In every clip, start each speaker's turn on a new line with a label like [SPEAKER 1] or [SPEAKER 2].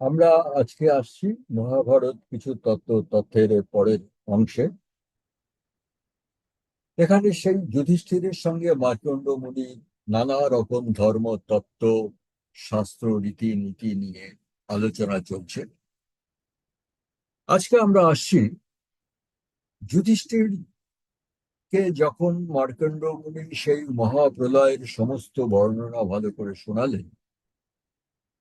[SPEAKER 1] আমরা আজকে আসছি মহাভারত কিছু তত্ত্ব, তথ্যের পরের অংশে। এখানে সেই যুধিষ্ঠিরের সঙ্গে মার্কণ্ড মুনি নানা রকম ধর্ম, তত্ত্ব, শাস্ত্র রীতি নীতি নিয়ে আলোচনা চলছে। আজকে আমরা আসছি যুধিষ্ঠির কে যখন মার্কণ্ড মুনি সেই মহাপ্রলয়ের সমস্ত বর্ণনা ভালো করে শোনালেন,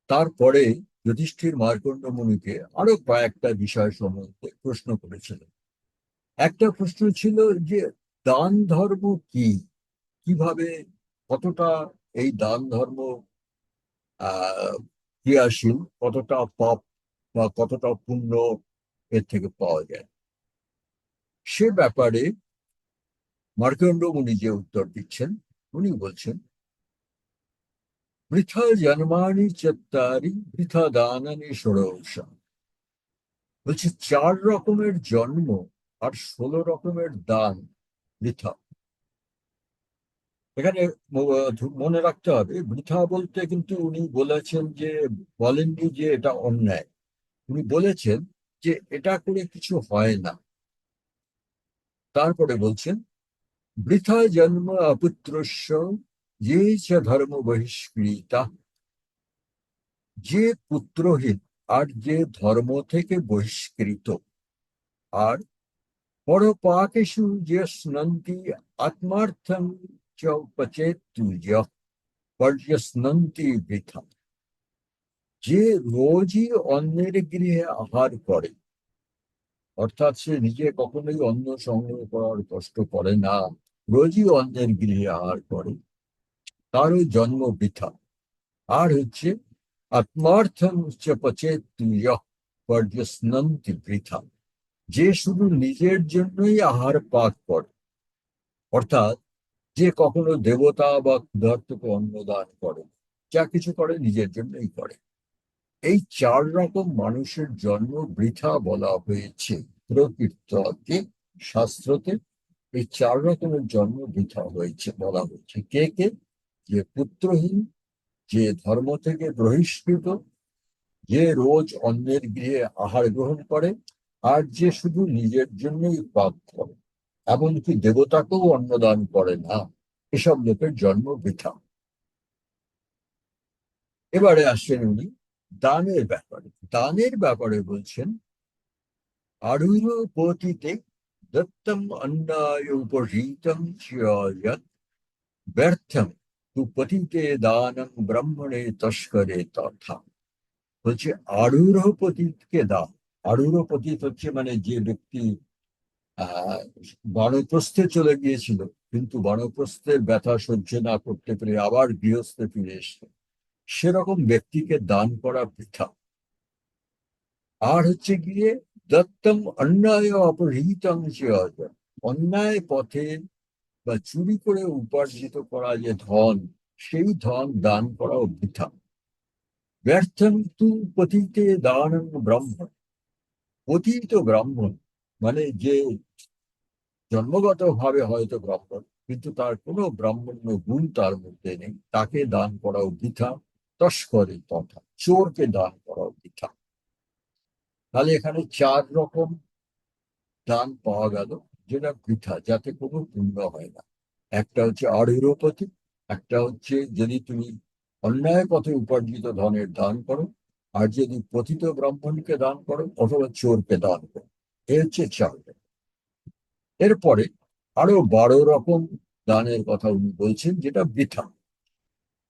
[SPEAKER 1] তারপরে যুধিষ্ঠির মার্কণ্ড মুনিকে আরও কয়েকটা বিষয় সম্বন্ধে প্রশ্ন করেছিলেন। একটা প্রশ্ন ছিল যে, দান ধর্ম কি? কীভাবে, কতটা এই দান ধর্ম ক্রিয়াশীল, কতটা পাপ বা কতটা পুণ্য এর থেকে পাওয়া যায়? সে ব্যাপারে মার্কণ্ড মুনি যে উত্তর দিচ্ছেন, উনি বলছেন বৃথা জন্মানি চত্তারি বৃথা দানানি ষোড়শা বলছে, চার রকমের জন্ম আর ষোলো রকমের দান বৃথা এখানে মনে রাখতে হবে বৃথা বলতে কিন্তু উনি বলেছেন যে, বলেননি যে এটা অন্যায়। উনি বলেছেন যে এটা করে কিছু হয় না। তারপরে বলছেন বৃথা জন্ম অপুত্রস্য যে চ ধর্ম বহিষ্কৃতা যে পুত্রহীন আর যে ধর্ম থেকে বহিষ্কৃত আর পরপাকেষু যে স্নন্তি আত্মার্থম চ বৃথা যে রোজই অন্যের গৃহে আহার করে অর্থাৎ সে নিজে কখনোই অন্ন সংগ্রহ করার কষ্ট করে না রোজই অন্যের গৃহে আহার করে তারও জন্ম বৃথা। আর হচ্ছে আত্মার্থম চ পচেতুজ পর্যস্নন্তি বৃথা। যে শুধু নিজের জন্যই আহার পাক করে, অর্থাৎ যে কখনো দেবতা বা ক্ষুধার্তকে অন্নদান করে, যা কিছু করে নিজের জন্যই করে। এই চার রকম মানুষের জন্ম বৃথা বলা হয়েছে প্রকৃতকে শাস্ত্রতে। এই চার রকমের জন্ম বৃথা হয়েছে বলা হয়েছে। কে কে? যে পুত্রহীন, যে ধর্ম থেকে বহিষ্কৃত, যে রোজ অন্যের গৃহে আহার গ্রহণ করে, আর যে শুধু নিজের জন্যই পাক করে, এমনকি দেবতাকেও অন্নদান করে না, এসব লোকের জন্ম বৃথা। এবারে আসছেন উনি দানের ব্যাপারে। দানের ব্যাপারে বলছেন আরুহ পতিতে দত্তম অন্নায় উপরীতম চিয়ত ব্যর্থম তু পতিতে দানম ব্রহ্মণে তস্করে তথা। বলছে আরূঢ় পতিতকে দান আরূঢ় পতিত হচ্ছে মানে যে ব্যক্তি বানপ্রস্থে চলে গিয়েছিল, কিন্তু বানপ্রস্থের ব্যথা সহ্য না করতে পেরে আবার গৃহস্থে ফিরে এসছে। সেরকম ব্যক্তিকে দান করা বৃথা। আর হচ্ছে গিয়ে, দত্তম অন্যায় অপহৃতং অন্যায় পথে বা চুরি করে উপার্জিত করা যে ধন, সেই ধন দান করা বৃথা ব্যর্থম তু পতিতে দানং ব্রাহ্মণ। পতিত ব্রাহ্মণ মানে যে জন্মগত ভাবে হয়তো ব্রাহ্মণ, কিন্তু তার কোনো ব্রাহ্মণ্য গুণ তার মধ্যে নেই। তাকে দান করাও বৃথা তস্করে তথা চোরকে দান করাও বৃথা তাহলে এখানে চার রকম দান পাওয়া গেল। যেটা বৃথা, যাতে কোনো পুণ্য হয় না। একটা হচ্ছে আড়ুরপতি একটা হচ্ছে যদি তুমি অন্যায় পথে উপার্জিত ধনের দান করো, আর যদি পতিত ব্রাহ্মণকে দান করো, অথবা চোরকে দান করো, এ হচ্ছে চার এরপরে আরও বারো রকম দানের কথা উনি বলছেন, যেটা বৃথা।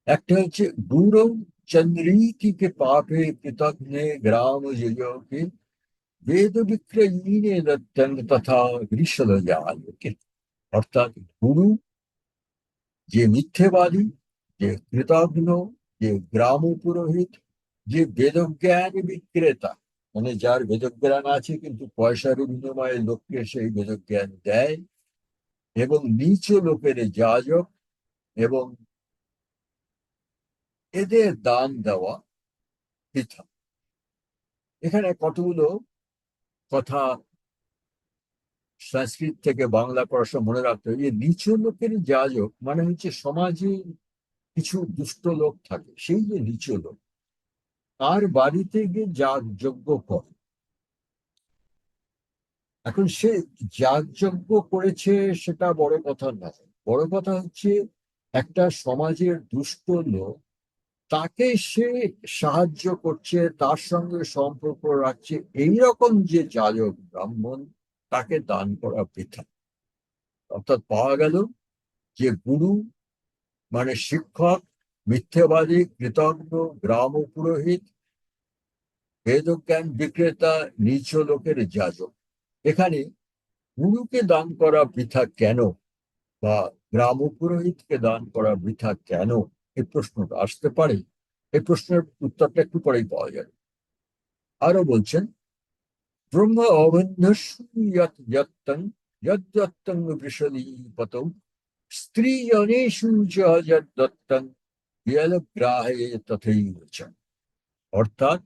[SPEAKER 1] একটা হচ্ছে গুরু চন্দ্রীতিকে পাপে কৃতজ্ঞে গ্রাম যজকে বেদ বিক্রয়ীনে দত্তং তথা গ্রীষ্ম অর্থাৎ গুরু যে মিথ্যেবাদী যে কৃতজ্ঞ যে গ্রাম পুরোহিত যে বেদজ্ঞান বিক্রেতা মানে যার বেদজ্ঞান আছে কিন্তু পয়সার বিনিময়ে লোককে সেই বেদজ্ঞান দেয় এবং নিচ লোকের যাজক এবং এদের দান দেওয়া পৃথক এখানে কতগুলো কথা সংস্কৃত থেকে বাংলা পড়াশোনা মনে রাখতে হবে যে নিচু লোকের যাজক মানে হচ্ছে সমাজে কিছু দুষ্ট লোক থাকে, সেই যে নিচু লোক, তার বাড়িতে গিয়ে যাগযজ্ঞ করে। এখন সে যাগযজ্ঞ করেছে সেটা বড় কথা নয়, বড় কথা হচ্ছে একটা সমাজের দুষ্ট লোক তাকে সে সাহায্য করছে, তার সঙ্গে সম্পর্ক রাখছে। এইরকম যে যাজক ব্রাহ্মণ তাকে দান করা বৃথা। অর্থাৎ পাওয়া গেল যে গুরু মানে শিক্ষক, মিথ্যেবাদী, কৃতজ্ঞ, গ্রাম পুরোহিত, বেদজ্ঞান বিক্রেতা নিচ লোকের যাজক। এখানে গুরুকে দান করা বৃথা কেন? বা গ্রাম পুরোহিতকে দান করা বৃথা কেন? এই প্রশ্নটা আসতে পারে। এই প্রশ্নের উত্তরটা একটু পরেই পাওয়া যাবে। আরও বলছেন, ব্রহ্ম অবন্ধস্যত্তং যদ্দত্তং বৃষদীপতৌ স্ত্রী জনেষু চ যদ্দত্তং বিয়লগ্রাহে তথৈব অর্থাৎ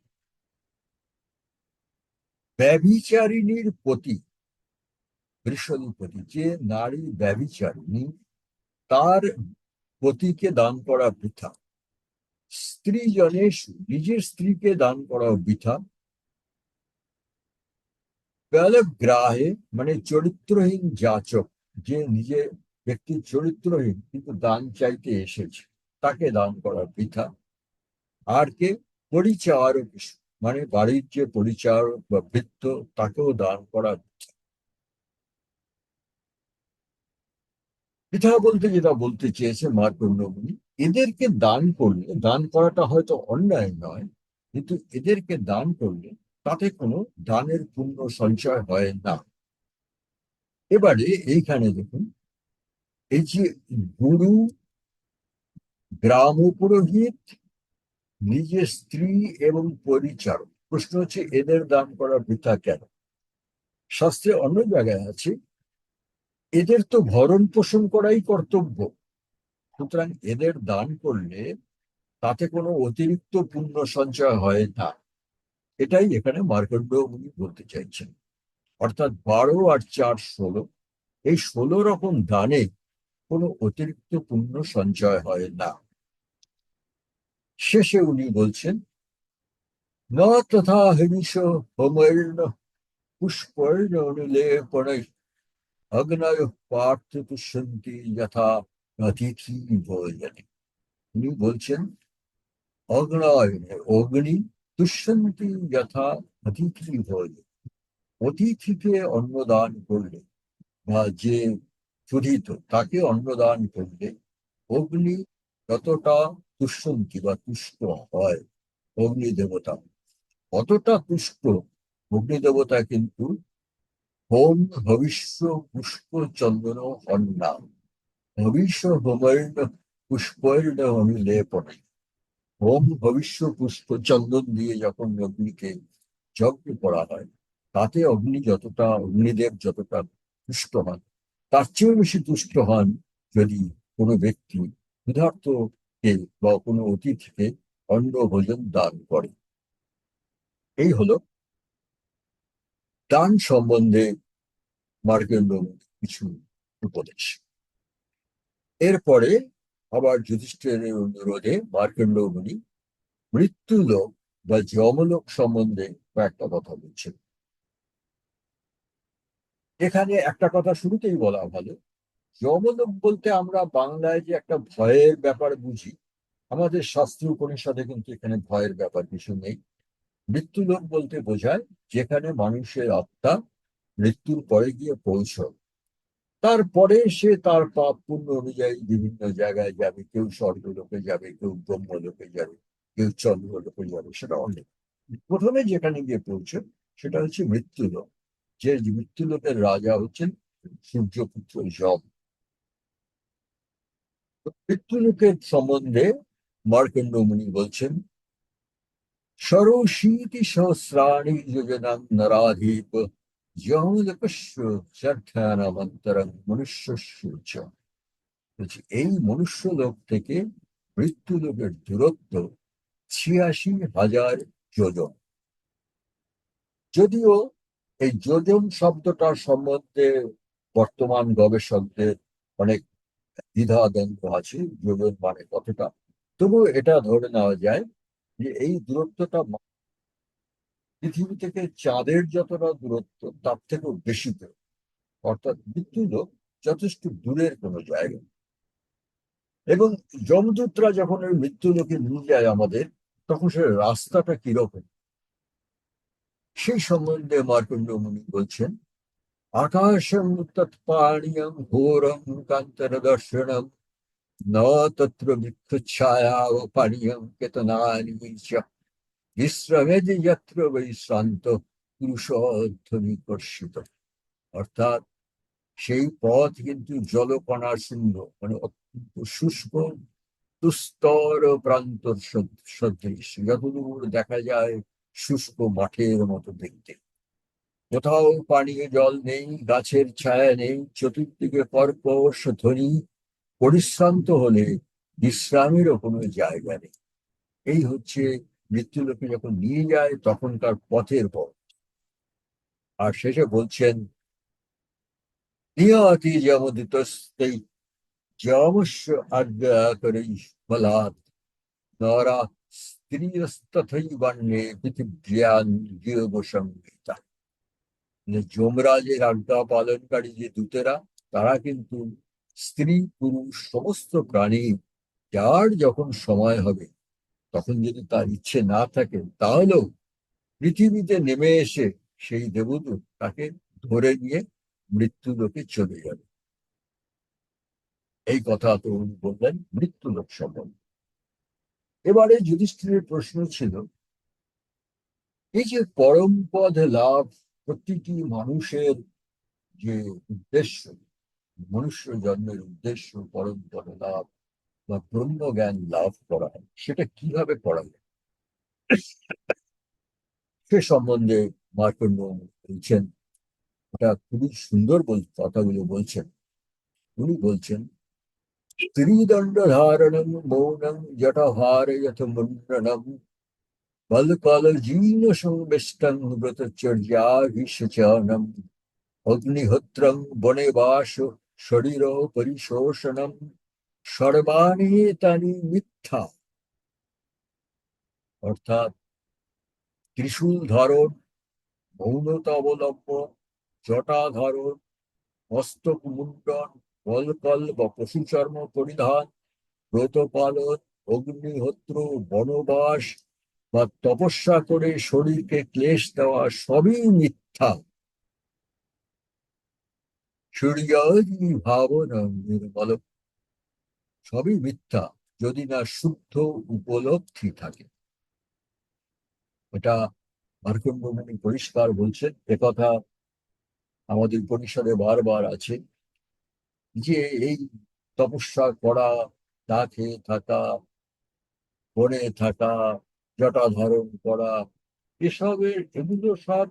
[SPEAKER 1] ব্যভিচারিণীর প্রতি বৃষদীপতি যে নারী ব্যভিচারিণী, তার পতিকে দান করা বৃথা। স্ত্রী জনেশ নিজের স্ত্রীকে দান করা বৃথা। গ্রাহে মানে চরিত্রহীন যাচক, যে নিজে ব্যক্তি চরিত্রহীন, কিন্তু দান চাইতে এসেছে, তাকে দান করা বৃথা। আর কে? পরিচারক মানে বাড়ির যে পরিচারক বা বৃত্ত তাকেও দান করা বৃথা। বৃথা বলতে যেটা বলতে চেয়েছে মা মার্কণ্ডমণি এদেরকে দান করলে, দান করাটা হয়তো অন্যায় নয়, কিন্তু এদেরকে দান করলে তাতে কোনো দানের পূর্ণ সঞ্চয় হয় না। এবারে এইখানে দেখুন, এই যে গুরু গ্রাম পুরোহিত নিজের স্ত্রী এবং পরিচারক, প্রশ্ন হচ্ছে এদের দান করা বৃথা কেন? শাস্ত্রে অন্য জায়গায় আছে এদের তো ভরণ পোষণ করাই কর্তব্য। সুতরাং এদের দান করলে তাতে কোনো অতিরিক্ত পুণ্য সঞ্চয় হয় না। এটাই এখানে মার্কণ্ড উনি বলতে চাইছেন। অর্থাৎ বারো আর চার ষোলো, এই ষোলো রকম দানে কোনো অতিরিক্ত পুণ্য সঞ্চয় হয় না। শেষে উনি বলছেন, ন তথা হিংস হোমৈর্ণ, পুষ্পর্ণ অনুলেপন অগ্নয় পার্থ তুষ্যন্তি যথা অতিথি ভোজনে উনি বলছেন অগ্নয়নে অগ্নি তুষ্যন্তি যথা অতিথি ভোজন অতিথিকে অন্নদান করলে বা যে ক্ষুধিত তাকে অন্নদান করলে অগ্নি যতটা তুষ্যন্তি বা তুষ্ট হয় অগ্নি দেবতা কতটা তুষ্ট অগ্নি দেবতা কিন্তু হোম ভবিষ্য পুষ্প চন্দন অন্না ভবিষ্য হোমর্ণ পুষ্পর্ণ অনুলেপনে হোম ভবিষ্য পুষ্প চন্দন দিয়ে যখন অগ্নিকে যজ্ঞ করা হয় তাতে অগ্নি যতটা অগ্নিদেব যতটা তুষ্ট হন তার চেয়েও বেশি তুষ্ট হন যদি কোনো ব্যক্তি ক্ষুধার্তকে বা কোনো অতিথিকে অন্ন ভোজন দান করে এই হলো দান সম্বন্ধে মার্কেন্ড কিছু উপদেশ। এরপরে আবার যুধিষ্ঠিরের অনুরোধে মার্কেন্ড মুনি মৃত্যুলোক বা যমলোক সম্বন্ধে কয়েকটা কথা বলছেন এখানে একটা কথা শুরুতেই বলা ভালো, যমলোক বলতে আমরা বাংলায় যে একটা ভয়ের ব্যাপার বুঝি, আমাদের শাস্ত্র উপনিষদে কিন্তু এখানে ভয়ের ব্যাপার কিছু নেই। মৃত্যুলোক বলতে বোঝায় যেখানে মানুষের আত্মা মৃত্যুর পরে গিয়ে পৌঁছয় তারপরে সে তার পাপ পুণ্য অনুযায়ী বিভিন্ন জায়গায় যাবে। কেউ স্বর্গলোকে যাবে, কেউ ব্রহ্মলোকে যাবে, কেউ চন্দ্রলোকে যাবে, সেটা অনেক। প্রথমে যেখানে গিয়ে পৌঁছে, সেটা হচ্ছে মৃত্যুলোক। যে মৃত্যুলোকের রাজা হচ্ছেন সূর্যপুত্র যম। মৃত্যুলোকের সম্বন্ধে মার্কণ্ড মুনি বলছেন নরাধীপ যমলোকস্যার্থানামন্তরং মনুষ্য বলছি এই মনুষ্য লোক থেকে মৃত্যু লোকের দূরত্ব ছিয়াশি হাজার যোজন। যদিও এই যোজন শব্দটার সম্বন্ধে বর্তমান গবেষকদের অনেক দ্বিধাদ্বন্দ্ব আছে, যোজন মানে কতটা। তবু এটা ধরে নেওয়া যায় যে এই দূরত্বটা পৃথিবী থেকে চাঁদের যতটা দূরত্ব, তার থেকেও বেশি দূর অর্থাৎ মৃত্যুলোক যথেষ্ট দূরের কোনো জায়গা এবং যমদূতরা যখন ওই মৃত্যুলোকে নিয়ে যায় আমাদের, তখন সে রাস্তাটা কীরকম? সেই সম্বন্ধে মার্কণ্ড মুনি বলছেন, আকাশম তৎপানীয়ম ঘোরম কান্তর দর্শনম ন তত্র বৃক্ষছায়া ও পানীয়ম কেতনানি বিশ্রমেদ যত্র বৈশ্রান্ত পুরুষধ্বনিকর্ষিত অর্থাৎ সেই পথ কিন্তু জলকণা শূন্য মানে অত্যন্ত শুষ্ক, দুস্তর প্রান্তর সদ- সদৃশ। যতদূর দেখা যায় শুষ্ক মাঠের মতো দেখতে। কোথাও পানীয় জল নেই, গাছের ছায়া নেই, চতুর্দিকে কর্কশ ধ্বনি পরিশ্রান্ত হলে বিশ্রামেরও কোনো জায়গা নেই। এই হচ্ছে মৃত্যুলোকে যখন নিয়ে যায় তখনকার পথের পথ। আর শেষে বলছেন, নিয়তি যমদিতস্তেই যমস্য আজ্ঞা করে বলাৎ। নরা স্ত্রীস্তথৈবান্যে পৃথিব্যান যোগ সংহিতা মানে যমরাজের আজ্ঞা পালনকারী যে দূতেরা, তারা কিন্তু স্ত্রী পুরুষ সমস্ত প্রাণী যার যখন সময় হবে, তখন যদি তার ইচ্ছে না থাকে, তাহলেও পৃথিবীতে নেমে এসে সেই দেবদূত তাকে ধরে নিয়ে মৃত্যুলোকে চলে যাবে। এই কথা তো উনি বললেন মৃত্যুলোক সম্বন্ধে। এবারে যুধিষ্ঠিরের প্রশ্ন ছিল এই যে পরম পদ লাভ প্রতিটি মানুষের যে উদ্দেশ্য মনুষ্য জন্মের উদ্দেশ্য পদ লাভ বা ব্রহ্ম জ্ঞান লাভ করা সেটা কীভাবে করা যায়? সে সম্বন্ধে মার্কণ্ড বলছেন এটা খুবই সুন্দর বল, কথাগুলো বলছেন। উনি বলছেন স্ত্রীদণ্ড ধারণম মৌনম জটহারয়থ মুন্ডনম বলকল জীন সংবেষ্টং ব্রতচর্যাভিষচনম অগ্নিহোত্রং বনে বাস শরীর পরিশোষণম সর্বাণী তানি মিথ্যা। অর্থাৎ ত্রিশূল ধারণ মৌনতা অবলম্বন জটা ধারণ মস্তক মুন্ডন কলকল বা পশু চর্ম পরিধান ব্রত পালন অগ্নিহোত্র, বনবাস বা তপস্যা করে শরীরকে ক্লেশ দেওয়া সবই মিথ্যা। সবই মিথ্যা, যদি না শুদ্ধ উপলব্ধি থাকে। এটা মার্কণ্ড পরিষ্কার বলছেন একথা আমাদের পরিষদে বারবার আছে যে এই তপস্যা করা তা খেয়ে থাকা, বনে থাকা জটা ধারণ করা, এসবের এগুলো সব,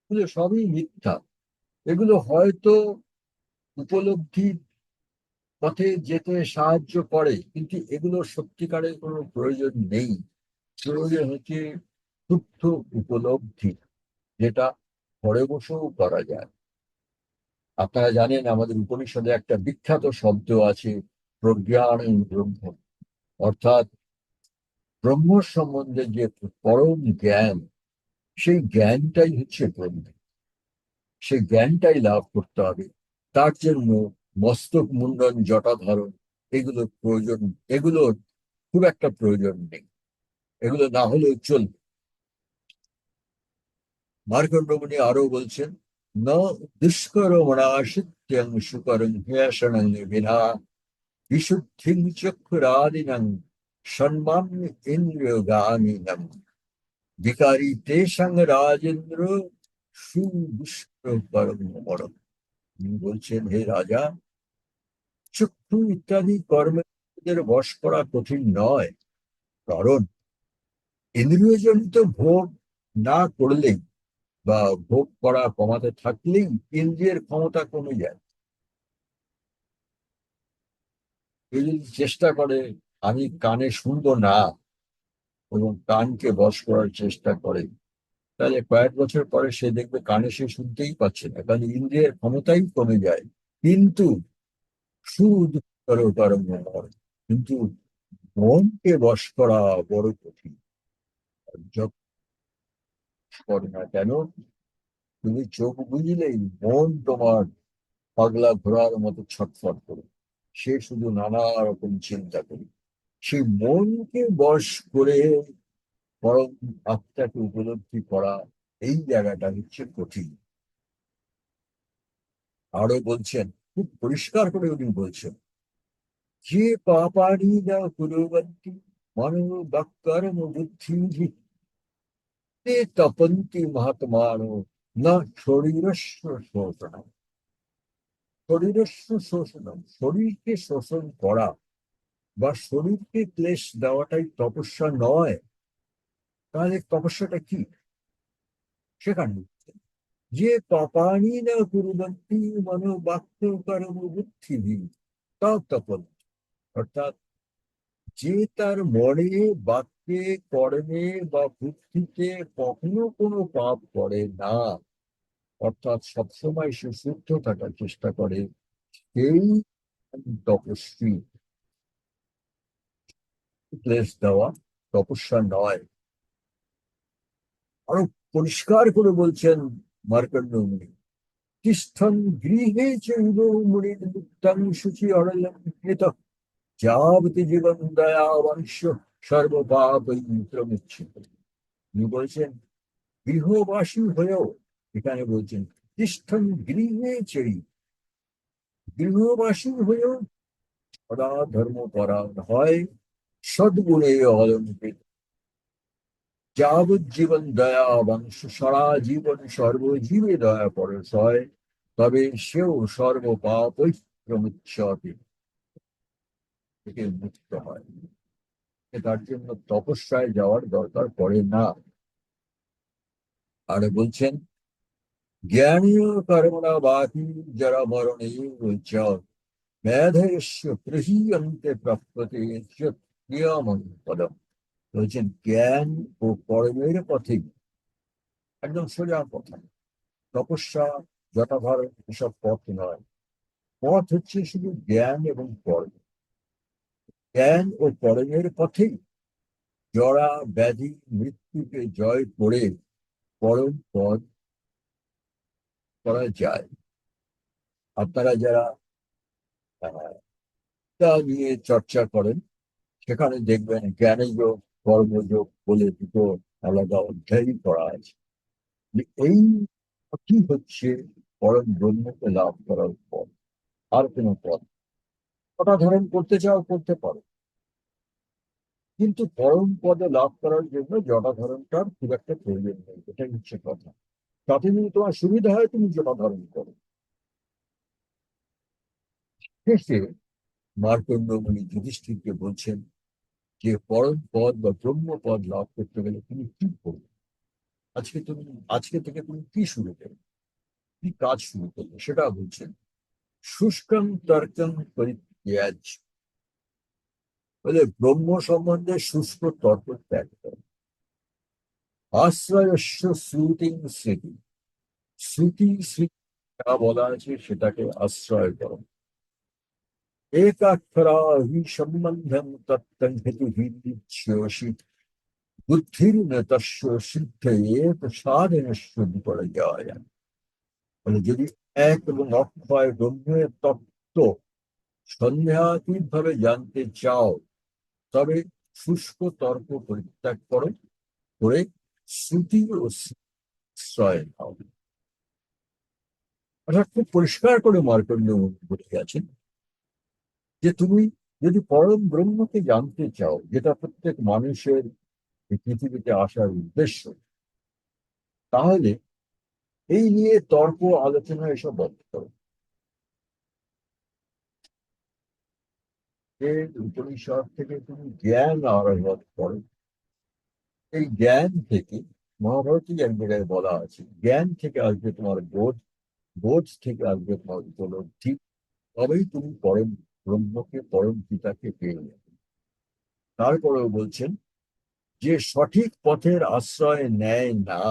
[SPEAKER 1] এগুলো সবই মিথ্যা। এগুলো হয়তো উপলব্ধির পথে যেতে সাহায্য করে, কিন্তু এগুলো সত্যিকারের কোনো প্রয়োজন নেই। প্রয়োজন হচ্ছে শুদ্ধ উপলব্ধি, যেটা ঘরে বসেও করা যায়। আপনারা জানেন, আমাদের উপনিষদে একটা বিখ্যাত শব্দ আছে, প্রজ্ঞান ব্রহ্ম। অর্থাৎ ব্রহ্ম সম্বন্ধে যে পরম জ্ঞান, সেই জ্ঞানটাই হচ্ছে ব্রহ্ম। সেই জ্ঞানটাই লাভ করতে হবে। তার জন্য মস্তক মুন্ডন জটা ধারণ এগুলোর প্রয়োজন এগুলোর খুব একটা প্রয়োজন নেই। এগুলো না হলেও চলবে। মার্কণ্ডমণি আরও বলছেন, ন দুষ্করমণাশিত্যং সুকরং হেষণং বিনা বিশুদ্ধিং চক্ষুরাদিনং সম্মান ইন্দ্রিয়গামিনম বিকারী তেষাং রাজেন্দ্র বলছেন, হে রাজা, চক্ষু ইত্যাদি কর্মের বশ করা কঠিন নয়। কারণ ইন্দ্রিয়জনিত ভোগ না করলেই বা ভোগ করা কমাতে থাকলেই ইন্দ্রিয়ের ক্ষমতা কমে যায়। যদি চেষ্টা করে, আমি কানে শুনব না, এবং কানকে বশ করার চেষ্টা করে তাহলে কয়েক বছর পরে সে দেখবে কানে সে শুনতেই পাচ্ছে না। কারণ ইন্দ্রিয়ের ক্ষমতাই কমে যায়। কিন্তু সুদ কিন্তু মনকে বশ করা বড় কঠিন। করে না কেন? তুমি চোখ বুঝলেই মন তোমার পাগলা ঘোড়ার মতো ছটফট করে। সে শুধু নানা রকম চিন্তা করে। সেই মনকে বশ করে পরম আত্মাকে উপলব্ধি করা এই জায়গাটা হচ্ছে কঠিন। আরও বলছেন, খুব পরিষ্কার করে উনি বলছেন, যে পাপানি না কুরবন্তি মানব বুদ্ধি তে তপন্তি মহাত্মান না শরীরস্ব শোষণ শরীরস্ব শোষণ শরীরকে শোষণ করা বা শরীরকে ক্লেশ দেওয়াটাই তপস্যা নয় তাহলে তপস্যাটা কি? সেখানে যে পাপানি না কুরবন্তি মনো বাক্য কর্ম বুদ্ধি তপন। অর্থাৎ যে তার মনে বাক্যে, কর্মে বা বুদ্ধিতে কখনো কোনো পাপ করে না, অর্থাৎ সবসময় সে শুদ্ধ থাকার চেষ্টা করে, সেই তপস্বী। দেওয়া তপস্যা নয়। আরও পরিষ্কার করে বলছেন মার্কণ্ড মুনি। তিষ্ঠন গৃহে চৈব মুনির মুক্তাং শুচি অরলম কৃত। যাবতি জীবন দয়া বংশ সর্বপাপ প্রমিচ্ছিত উনি বলছেন, গৃহবাসী হয়েও এখানে বলছেন, তিষ্ঠন গৃহে চৈ গৃহবাসী হয়েও সদা ধর্ম পরায়ণ হয়, সদ্গুণে অলঙ্কৃত। যাবজ্জীবন দয়া বংশ, সারা জীবন সর্বজীবে দয়া পরশ হয় তবে সেও সর্বপাপ প্রমুচ্ছতে থেকে মুক্ত হয়। তার জন্য তপস্যায় যাওয়ার দরকার পড়ে না। আর বলছেন জ্ঞানীয় কর্মণা বাকি যারা মরণে মেধস্য প্রহীয়ন্তে প্রাপ্যতে পদম। বলছেন জ্ঞান ও কর্মের পথে। একদম সোজা কথা। তপস্যা যথাধারণ এসব পথ নয়। পথ হচ্ছে শুধু জ্ঞান এবং কর্ম জ্ঞান ও কর্মের পথেই জড়া ব্যাধি, মৃত্যুকে জয় করে পরম পদ করা যায়। আপনারা যারা তা নিয়ে চর্চা করেন, সেখানে দেখবেন জ্ঞানযোগ কর্মযোগ বলে দুটো আলাদা অধ্যায়ই করা আছে। এই কি হচ্ছে? পরম ব্রহ্মকে লাভ করার পর আর কোনো পথ ওটা ধারণ করতে চাও, করতে পারো। কিন্তু পরম পদে লাভ করার জন্য জটাধারণটার খুব একটা প্রয়োজন নেই। এটাই হচ্ছে কথা। তাতে যদি তোমার সুবিধা হয়, তুমি জটাধারণ করো। শেষে মার্কণ্ড মুনি যুধিষ্ঠিরকে বলছেন যে পরম পদ বা ব্রহ্ম পদ লাভ করতে গেলে তুমি কি করবে? আজকে তুমি, আজকে থেকে তুমি কি শুরু করবে? কি কাজ শুরু করবে? সেটা বলছেন শুষ্কম তর্কম পরিত্যাজ বলে ব্রহ্ম সম্বন্ধে শুষ্ক তর্ক ত্যাগ করো। আশ্রয়স্য শ্রুতি স্মৃতি। শ্রুতি স্মৃতি যা বলা আছে সেটাকে আশ্রয় করো। একাক্ষরা হি সম্বন্ধম তত্তং হেতুহিচ্ছোষি বুদ্ধির তস্য সিদ্ধ এক বিপর্যয় মানে যদি এক এবং অক্ষয় ব্রহ্মের তত্ত্ব সন্দেহাতীত ভাবে জানতে চাও তবে শুষ্ক তর্ক পরিত্যাগ করো করে শ্রুতি ও শ্রয় নাও অর্থাৎ খুব পরিষ্কার করে মার্কণ্ড বলে গেছেন যে তুমি যদি পরম ব্রহ্মকে জানতে চাও, যেটা প্রত্যেক মানুষের পৃথিবীতে আসার উদ্দেশ্য, তাহলে এই নিয়ে তর্ক, আলোচনা, এসব বন্ধ করো। উপনিষদ থেকে তুমি জ্ঞান আহরণ করো। এই জ্ঞান থেকে মহাভারতী এক জায়গায় বলা আছে, জ্ঞান থেকে আসবে তোমার বোধ বোধ থেকে আসবে তোমার উপলব্ধি। তবেই তুমি পরম ব্রহ্মকে পরম পিতাকে পেয়ে যাবে তারপরেও বলছেন, যে সঠিক পথের আশ্রয় নেয় না,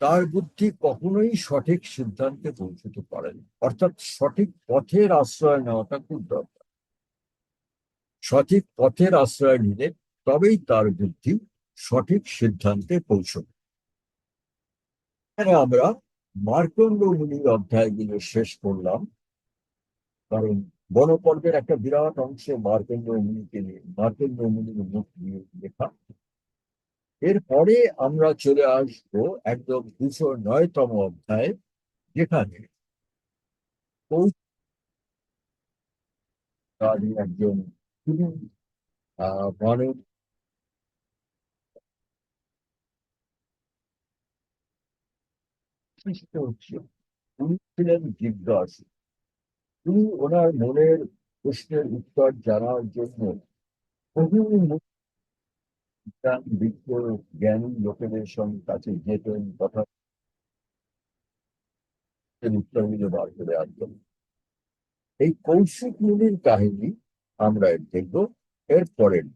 [SPEAKER 1] তার বুদ্ধি কখনোই সঠিক সিদ্ধান্তে পৌঁছতে পারে না। অর্থাৎ সঠিক পথের আশ্রয় নেওয়াটা খুব দরকার। সঠিক পথের আশ্রয় নিলে তবেই তার বুদ্ধি সঠিক সিদ্ধান্তে পৌঁছবে। আমরা মার্কণ্ড মুনির অধ্যায়গুলো শেষ করলাম। কারণ বনপর্বের একটা বিরাট অংশ মার্কেন্দ্র মুনিকে নিয়ে মার্কেন্দ্র মুনির মুখ নিয়ে লেখা। এরপরে আমরা চলে আসব একদম দুশো নয়তম অধ্যায়, যেখানে একজন মানব সৃষ্ট হচ্ছে উনি ছিলেন জিজ্ঞাসু। তিনি ওনার মনের প্রশ্নের উত্তর জানার জন্য বহু মুখ- জ্ঞান বিজ্ঞ জ্ঞানী লোকেদের সঙ্গে কাছে যেতেন কথা উত্তরগুলো বার করে আনতেন এই কৌশিক মুনির কাহিনী আমরা দেখব এর পরের।